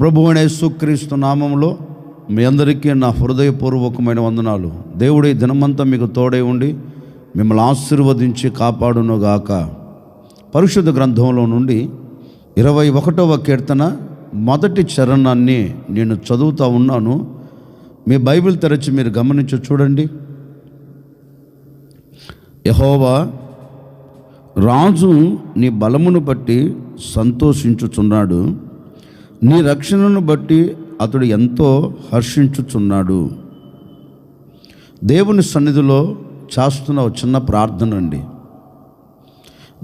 ప్రభు అనే సుక్రీస్తు నామంలో మీ అందరికీ నా హృదయపూర్వకమైన వందనాలు. దేవుడి దినమంతా మీకు తోడై ఉండి మిమ్మల్ని ఆశీర్వదించి కాపాడునుగాక. పరిశుద్ధ గ్రంథంలో నుండి ఇరవై ఒకటవ కీర్తన మొదటి చరణాన్ని నేను చదువుతా ఉన్నాను. మీ బైబిల్ తెరచి మీరు గమనించి చూడండి. యహోవా రాజు నీ బలమును బట్టి సంతోషించుచున్నాడు. నీ రక్షణను బట్టి అతడు ఎంతో హర్షించుచున్నాడు. దేవుని సన్నిధిలో చేస్తున్న చిన్న ప్రార్థన అండి.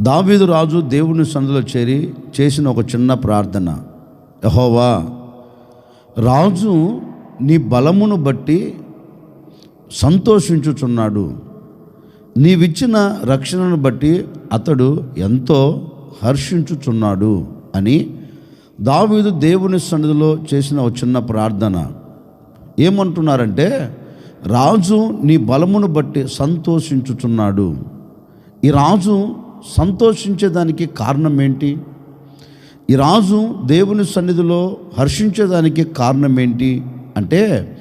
దావీదు రాజు దేవుని సన్నిధిలో చేరి చేసిన ఒక చిన్న ప్రార్థన. యహోవా రాజు నీ బలమును బట్టి సంతోషించుచున్నాడు. నీవిచ్చిన రక్షణను బట్టి అతడు ఎంతో హర్షించుచున్నాడు అని దావీదు దేవుని సన్నిధిలో చేసిన ఒక చిన్న ప్రార్థన. ఏమంటున్నారంటే రాజు నీ బలమును బట్టి సంతోషించుచున్నాడు. ఈ రాజు సంతోషించేదానికి కారణం ఏంటి? ఈ రాజు దేవుని సన్నిధిలో హర్షించేదానికి కారణం ఏంటి? అంటే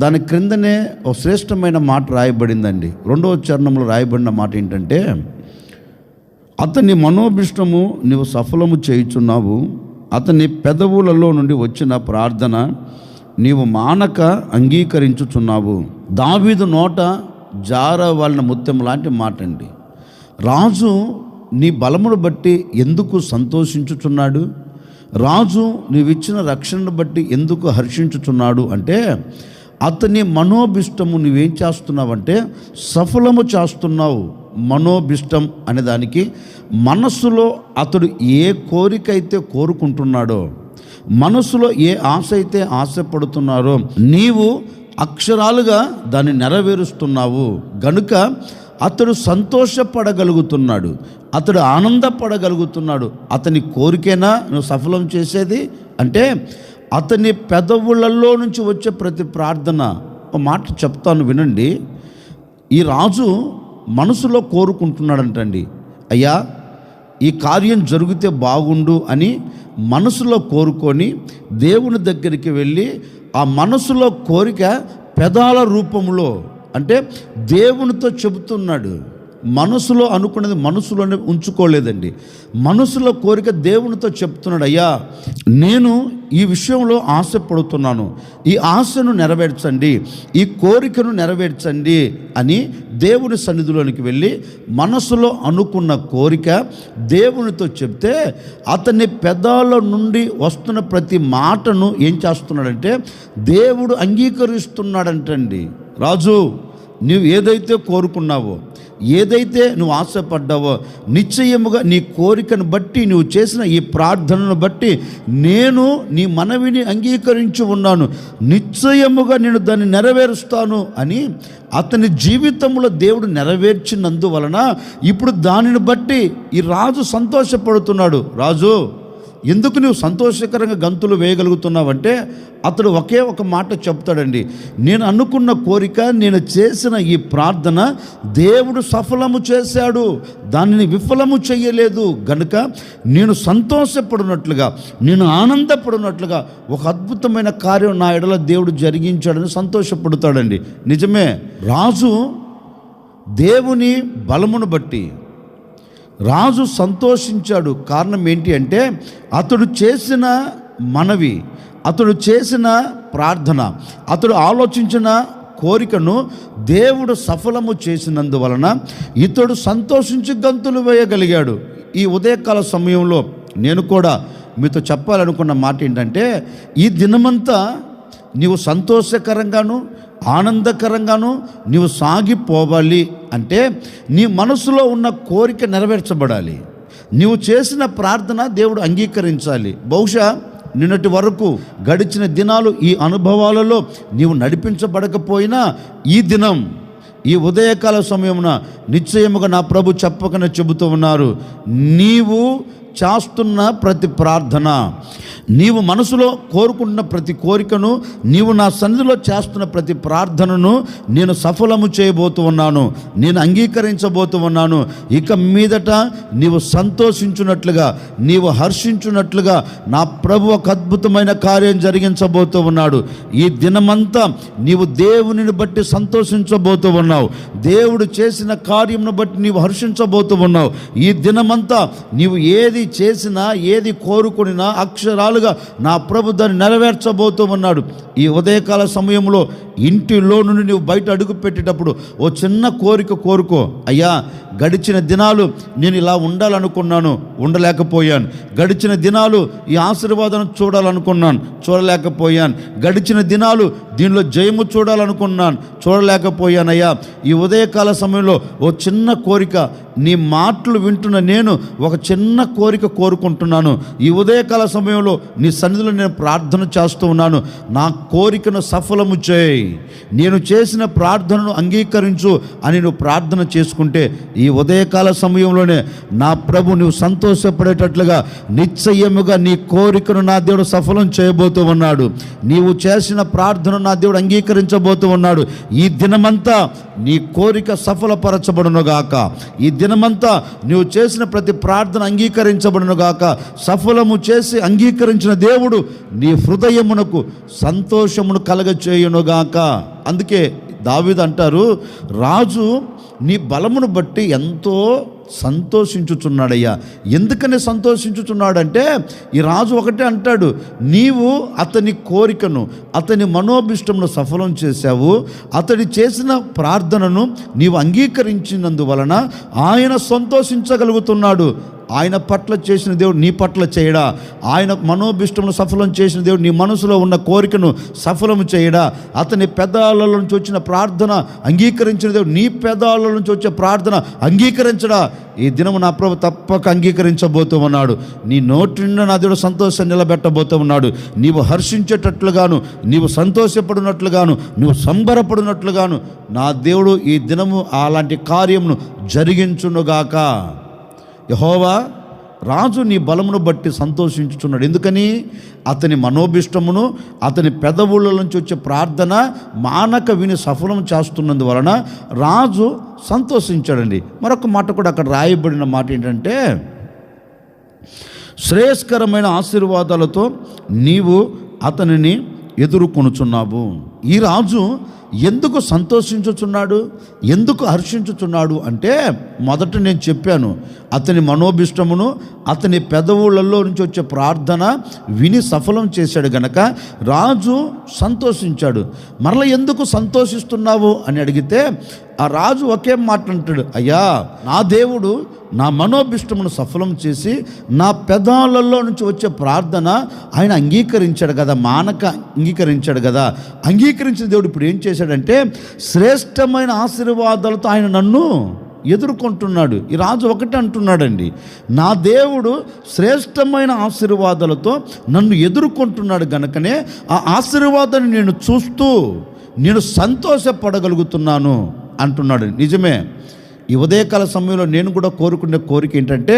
దాని క్రిందనే ఒక శ్రేష్టమైన మాట రాయబడిందండి. రెండవ చరణంలో రాయబడిన మాట ఏంటంటే అతని మనోభిష్టము నీవు సఫలము చేయుచున్నావు. అతని పెదవులలో నుండి వచ్చిన ప్రార్థన నీవు మానక అంగీకరించుచున్నావు. దావీదు నోట జార వాళ్ళ ముత్యం లాంటి మాట అండి రాజు నీ బలమును బట్టి ఎందుకు సంతోషించుచున్నాడు? రాజు నీవిచ్చిన రక్షణను బట్టి ఎందుకు హర్షించుచున్నాడు? అంటే అతని మనోభిష్టము నువ్వేం చేస్తున్నావంటే సఫలము చేస్తున్నావు. మనోభిష్టం అనే దానికి మనస్సులో అతడు ఏ కోరిక అయితే కోరుకుంటున్నాడో మనసులో ఏ ఆశ అయితే ఆశపడుతున్నారో నీవు అక్షరాలుగా దాన్ని నెరవేరుస్తున్నావు. గనుక అతడు సంతోషపడగలుగుతున్నాడు అతడు ఆనందపడగలుగుతున్నాడు. అతని కోరికైనా నువ్వు సఫలం చేసేది అంటే అతని పెదవులలో నుంచి వచ్చే ప్రతి ప్రార్థన ఒక మాట చెప్తాను వినండి. ఈ రాజు మనసులో కోరుకుంటున్నాడంటండి. అయ్యా ఈ కార్యం జరిగితే బాగుండు అని మనసులో కోరుకొని దేవుని దగ్గరికి వెళ్ళి ఆ మనసులో కోరిక పెదాల రూపంలో అంటే దేవునితో చెబుతున్నాడు. మనసులో అనుకున్నది మనసులోనే ఉంచుకోలేదండి. మనసులో కోరిక దేవునితో చెప్తున్నాడు అయ్యా నేను ఈ విషయంలో ఆశపడుతున్నాను. ఈ ఆశను నెరవేర్చండి. ఈ కోరికను నెరవేర్చండి అని దేవుని సన్నిధిలోనికి వెళ్ళి మనసులో అనుకున్న కోరిక దేవునితో చెప్తే అతని పెదాల నుండి వస్తున్న ప్రతి మాటను ఏం చేస్తున్నాడంటే దేవుడు అంగీకరిస్తున్నాడంటండి. రాజు నువ్వు ఏదైతే కోరుకున్నావో ఏదైతే నువ్వు ఆశపడ్డావో నిశ్చయముగా నీ కోరికను బట్టి నువ్వు చేసిన ఈ ప్రార్థనను బట్టి నేను నీ మనవిని అంగీకరించి ఉన్నాను. నిశ్చయముగా నేను దాన్ని నెరవేరుస్తాను అని అతని జీవితంలో దేవుడు నెరవేర్చినందువలన ఇప్పుడు దానిని బట్టి ఈ రాజు సంతోషపడుతున్నాడు. రాజు ఎందుకు నువ్వు సంతోషకరంగా గంతులు వేయగలుగుతున్నావంటే అతడు ఒకే ఒక మాట చెప్తాడండి. నేను అనుకున్న కోరిక నేను చేసిన ఈ ప్రార్థన దేవుడు సఫలము చేశాడు. దానిని విఫలము చేయలేదు. గనుక నేను సంతోషపడినట్లుగా నేను ఆనందపడినట్లుగా ఒక అద్భుతమైన కార్యం నా ఎడల దేవుడు జరిగించాడని సంతోషపడతాడండి. నిజమే. రాజు దేవుని బలమును బట్టి రాజు సంతోషించాడు. కారణం ఏంటి అంటే అతడు చేసిన మనవి అతడు చేసిన ప్రార్థన అతడు ఆలోచించిన కోరికను దేవుడు సఫలము చేసినందువలన ఇతడు సంతోషించి గంతులు వేయగలిగాడు. ఈ ఉదయకాల సమయంలో నేను కూడా మీతో చెప్పాలనుకున్న మాట ఏంటంటే ఈ దినమంతా నీవు సంతోషకరంగాను ఆనందకరంగాను నీవు సాగిపోవాలి అంటే నీ మనసులో ఉన్న కోరిక నెరవేర్చబడాలి. నీవు చేసిన ప్రార్థన దేవుడు అంగీకరించాలి. బహుశా నిన్నటి వరకు గడిచిన దినాలు ఈ అనుభవాలలో నీవు నడిపించబడకపోయినా ఈ దినం ఈ ఉదయకాల సమయమున నిశ్చయముగా నా ప్రభు చెప్పకనే చెబుతూ ఉన్నారు. నీవు చేస్తున్న ప్రతి ప్రార్థన నీవు మనసులో కోరుకుంటున్న ప్రతి కోరికను నీవు నా సన్నిధిలో చేస్తున్న ప్రతి ప్రార్థనను నేను సఫలము చేయబోతూ ఉన్నాను నేను అంగీకరించబోతూ ఉన్నాను. ఇక మీదట నీవు సంతోషించున్నట్లుగా నీవు హర్షించున్నట్లుగా నా ప్రభు ఒక అద్భుతమైన కార్యం జరిగించబోతూ ఉన్నాడు. ఈ దినమంతా నీవు దేవునిని బట్టి సంతోషించబోతూ ఉన్నావు. దేవుడు చేసిన కార్యమును బట్టి నీవు హర్షించబోతూ ఉన్నావు. ఈ దినమంతా నీవు ఏది చేసినా ఏది కోరుకునినా అక్షరాలుగా నా ప్రభు దాన్ని నెరవేర్చబోతూ ఉన్నాడు ఈ ఉదయకాల సమయంలో ఇంటిలో నుండి నువ్వు బయట అడుగు పెట్టేటప్పుడు ఓ చిన్న కోరిక కోరుకో. అయ్యా గడిచిన దినాలు నేను ఇలా ఉండాలనుకున్నాను ఉండలేకపోయాను. గడిచిన దినాలు ఈ ఆశీర్వాదం చూడాలనుకున్నాను చూడలేకపోయాను. గడిచిన దినాలు దీనిలో జయము చూడాలనుకున్నాను చూడలేకపోయానయ్యా. ఈ ఉదయకాల సమయంలో ఓ చిన్న కోరిక నీ మాటలు వింటున్న నేను ఒక చిన్న కోరిక కోరుకుంటున్నాను. ఈ ఉదయకాల సమయంలో నీ సన్నిధిలో నేను ప్రార్థన చేస్తూ ఉన్నాను. నా కోరికను సఫలము చేయి. నేను చేసిన ప్రార్థనను అంగీకరించు అని నువ్వు ప్రార్థన చేసుకుంటే ఈ ఉదయకాల సమయంలోనే నా ప్రభు నువ్వు సంతోషపడేటట్లుగా నిశ్చయముగా నీ కోరికను నా దేవుడు సఫలం చేయబోతూ ఉన్నాడు. నీవు చేసిన ప్రార్థన నా దేవుడు అంగీకరించబోతూ ఉన్నాడు. ఈ దినమంతా నీ కోరిక సఫలపరచబడునుగాక ఈ దినమంతా నీవు చేసిన ప్రతి ప్రార్థన అంగీకరించబడునుగాక సఫలము చేసి అంగీకరించిన దేవుడు నీ హృదయమునకు సంతోషమును కలగచేయునుగాక అందుకే దావిద అంటారు రాజు నీ బలమును బట్టి ఎంతో సంతోషించుచున్నాడయ్యా. ఎందుకని సంతోషించుచున్నాడంటే ఈ రాజు ఒకటే అంటాడు నీవు అతని కోరికను అతని మనోభిష్టమును సఫలం చేశావు. అతడి చేసిన ప్రార్థనను నీవు అంగీకరించినందువలన ఆయన సంతోషించగలుగుతున్నాడు. ఆయన పట్ల చేసిన దేవుడు నీ పట్ల చేయడా? ఆయన మనోభిష్టమును సఫలం చేసిన దేవుడు నీ మనసులో ఉన్న కోరికను సఫలం చేయడా? అతని పెదాల నుంచి వచ్చిన ప్రార్థన అంగీకరించిన దేవుడు నీ పెదాల నుంచి వచ్చే ప్రార్థన అంగీకరించడా? ఈ దినము నా ప్రభు తప్పక అంగీకరించబోతూ ఉన్నాడు నీ నోటి నిండా నా దేవుడు సంతోషం నిలబెట్టబోతూ ఉన్నాడు నీవు హర్షించేటట్లుగాను నీవు సంతోషపడినట్లుగాను నువ్వు సంబరపడినట్లుగాను నా దేవుడు ఈ దినము అలాంటి కార్యమును జరిగించునుగాక. యహోవా రాజు నీ బలమును బట్టి సంతోషించుచున్నాడు. ఎందుకని? అతని మనోభిష్టమును అతని పెదవుల నుంచి వచ్చే ప్రార్థన మానక విని సఫలం చేస్తున్నందువలన రాజు సంతోషించాడండి. మరొక మాట కూడా అక్కడ రాయబడిన మాట ఏంటంటే శ్రేయస్కరమైన ఆశీర్వాదాలతో నీవు అతనిని ఎదుర్కొనుచున్నావు. ఈ రాజు ఎందుకు సంతోషించుచున్నాడు? ఎందుకు హర్షించుచున్నాడు? అంటే మొదట నేను చెప్పాను అతని మనోభిష్టమును అతని పెదవులలో నుంచి వచ్చే ప్రార్థన విని సఫలం చేశాడు గనక రాజు సంతోషించాడు. మరల ఎందుకు సంతోషిస్తున్నావు? అని అడిగితే ఆ రాజు ఒకే మాట అంటాడు అయ్యా నా దేవుడు నా మనోభిష్టమును సఫలం చేసి నా పెదాలలో నుంచి వచ్చే ప్రార్థన ఆయన అంగీకరించాడు కదా మానక అంగీకరించాడు కదా. అంగీకరించిన దేవుడు ఇప్పుడు ఏం చేశాడంటే శ్రేష్టమైన ఆశీర్వాదాలతో ఆయన నన్ను ఎదుర్కొంటున్నాడు. ఈ రాజు ఒకటి అంటున్నాడండి నా దేవుడు శ్రేష్టమైన ఆశీర్వాదాలతో నన్ను ఎదుర్కొంటున్నాడు గనుకనే ఆ ఆశీర్వాదాన్ని నేను చూస్తూ నేను సంతోషపడగలుగుతున్నాను అంటున్నాడు. నిజమే ఈ ఉదయకాల సమయంలో నేను కూడా కోరుకునే కోరిక ఏంటంటే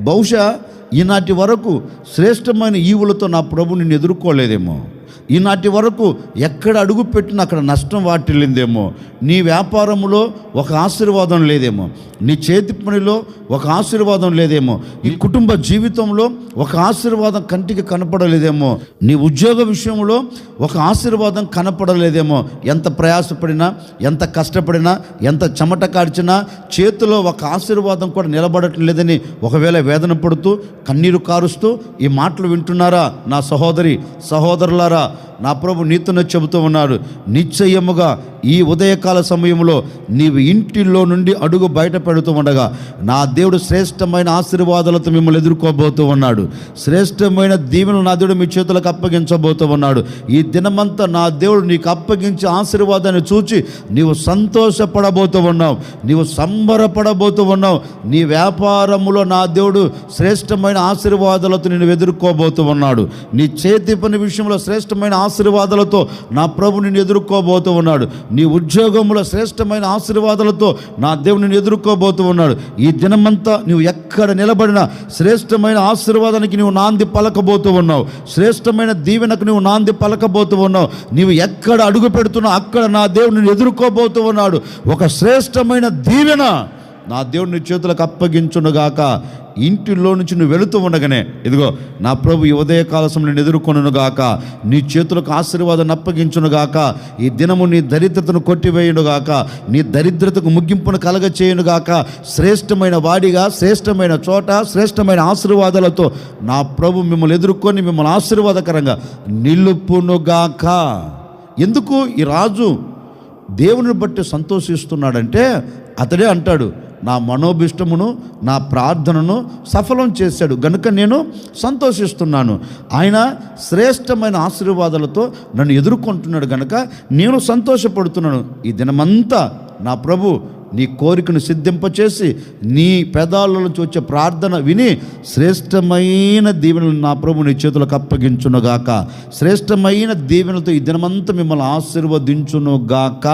బహుశా ఈనాటి వరకు శ్రేష్టమైన ఈవులతో నా ప్రభు నిన్ను ఎదుర్కోలేదేమో. ఈనాటి వరకు ఎక్కడ అడుగు పెట్టినా అక్కడ నష్టం వాటిల్లిందేమో. నీ వ్యాపారంలో ఒక ఆశీర్వాదం లేదేమో. నీ చేతి పనిలో ఒక ఆశీర్వాదం లేదేమో. ఈ కుటుంబ జీవితంలో ఒక ఆశీర్వాదం కంటికి కనపడలేదేమో. నీ ఉద్యోగ విషయంలో ఒక ఆశీర్వాదం కనపడలేదేమో. ఎంత ప్రయాసపడినా ఎంత కష్టపడినా ఎంత చెమట కార్చినా చేతిలో ఒక ఆశీర్వాదం కూడా నిలబడటం లేదని ఒకవేళ వేదన పడుతూ కన్నీరు కారుస్తూ ఈ మాటలు వింటున్నారా నా సహోదరి సహోదరులారా? నా ప్రభు నీతోనే చెబుతూ ఉన్నాడు నిశ్చయముగా ఈ ఉదయకాల సమయంలో నీవు ఇంటిలో నుండి అడుగు బయట పెడుతూ ఉండగా నా దేవుడు శ్రేష్టమైన ఆశీర్వాదాలతో మిమ్మల్ని ఎదుర్కోబోతూ ఉన్నాడు. శ్రేష్టమైన దీవెనలు నా దేవుడు మీ చేతులకు అప్పగించబోతూ ఉన్నాడు. ఈ దినమంతా నా దేవుడు నీకు అప్పగించే ఆశీర్వాదాన్ని చూచి నీవు సంతోషపడబోతూ ఉన్నావు. నీవు సంబరపడబోతూ ఉన్నావు. నీ వ్యాపారములో నా దేవుడు శ్రేష్టమైన ఆశీర్వాదాలతో నేను ఎదుర్కోబోతూ ఉన్నాడు. నీ చేతి పని విషయంలో శ్రేష్టమైన శ్రేష్టమైన ఆశీర్వాదాలతో నా ప్రభు నిన్ను ఎదుర్కోబోతూ ఉన్నాడు. నీ ఉద్యోగంలో శ్రేష్టమైన ఆశీర్వాదాలతో నా దేవుని నిన్ను ఎదుర్కోబోతూ ఉన్నాడు. ఈ దినమంతా నువ్వు ఎక్కడ నిలబడినా శ్రేష్టమైన ఆశీర్వాదానికి నువ్వు నాంది పలకబోతూ ఉన్నావు. శ్రేష్టమైన దీవెనకు నువ్వు నాంది పలకబోతూ ఉన్నావు. నీవు ఎక్కడ అడుగు పెడుతున్నా అక్కడ నా దేవుడు నిన్ను ఎదుర్కోబోతూ ఉన్నాడు. ఒక శ్రేష్టమైన దీవెన నా దేవుని చేతులకు అప్పగించునుగాక. ఇంటిలో నుంచి నువ్వు వెళుతూ ఉండగానే ఇదిగో నా ప్రభు ఈ ఉదయకాల సమయం నేను ఎదుర్కొనుగాక నీ చేతులకు ఆశీర్వాదాన్ని అప్పగించునుగాక ఈ దినము నీ దరిద్రతను కొట్టివేయునుగాక నీ దరిద్రతకు ముగింపును కలగ చేయునుగాక శ్రేష్టమైన వాడిగా శ్రేష్టమైన చోట శ్రేష్టమైన ఆశీర్వాదాలతో నా ప్రభు మిమ్మల్ని ఎదుర్కొని మిమ్మల్ని ఆశీర్వాదకరంగా నిలుపునుగాక ఎందుకు? ఈ రాజు దేవుని బట్టి సంతోషిస్తున్నాడంటే అతడే అంటాడు నా మనోభిష్టమును నా ప్రార్థనను సఫలం చేశాడు. గనుక నేను సంతోషిస్తున్నాను. ఆయన శ్రేష్టమైన ఆశీర్వాదాలతో నన్ను ఎదుర్కొంటున్నాడు గనుక నేను సంతోషపడుతున్నాను. ఈ దినమంతా నా ప్రభు నీ కోరికను సిద్ధింపచేసి నీ పెదాల నుంచి వచ్చే ప్రార్థన విని శ్రేష్టమైన దీవెనలు నా ప్రభు నీ చేతులకు అప్పగించునుగాక. శ్రేష్టమైన దీవెనలతో ఈ దినమంతా మిమ్మల్ని ఆశీర్వదించునుగాక.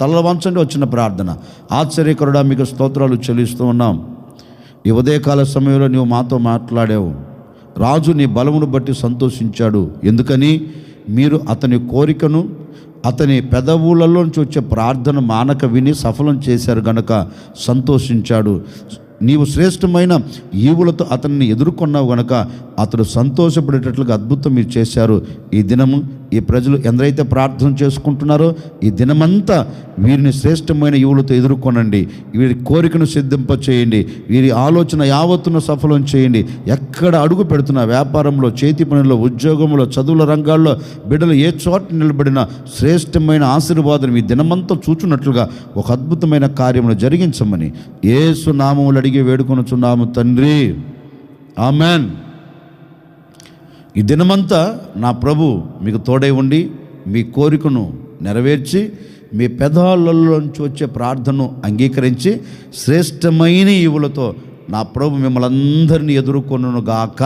తల వంచండి వచ్చిన ప్రార్థన. ఆశ్చర్యకరుడా మీకు స్తోత్రాలు చెల్లిస్తూ ఉన్నాం. ఈ ఉదయకాల సమయంలో నువ్వు మాతో మాట్లాడావు. రాజు నీ బలమును బట్టి సంతోషించాడు. ఎందుకని? మీరు అతని కోరికను అతని పెదవులలోంచి వచ్చే ప్రార్థన మానక విని సఫలం చేశారు గనక సంతోషించాడు. నీవు శ్రేష్టమైన ఈవులతో అతన్ని ఎదుర్కొన్నావు గనక అతడు సంతోషపడేటట్లుగా అద్భుతం మీరు చేశారు. ఈ దినము ఈ ప్రజలు ఎందరైతే ప్రార్థన చేసుకుంటున్నారో ఈ దినమంతా వీరిని శ్రేష్టమైన యువులతో ఎదుర్కొనండి. వీరి కోరికను సిద్ధింప చేయండి వీరి ఆలోచన యావత్తును సఫలం చేయండి. ఎక్కడ అడుగు పెడుతున్న వ్యాపారంలో చేతి పనుల్లో ఉద్యోగంలో చదువుల రంగాల్లో బిడ్డలు ఏ చోట నిలబడిన శ్రేష్టమైన ఆశీర్వాదం ఈ దినమంతా చూచున్నట్లుగా ఒక అద్భుతమైన కార్యమును జరిగించమని ఏసు నామములు అడిగి వేడుకొనుచున్నాము తండ్రి. ఆమెన్. ఈ దినమంతా నా ప్రభు మీకు తోడై ఉండి మీ కోరికను నెరవేర్చి మీ పెదాలలోంచి వచ్చే ప్రార్థనను అంగీకరించి శ్రేష్టమైన ఈవులతో నా ప్రభు మిమ్మల్ని అందరినీ ఎదుర్కొనుగాక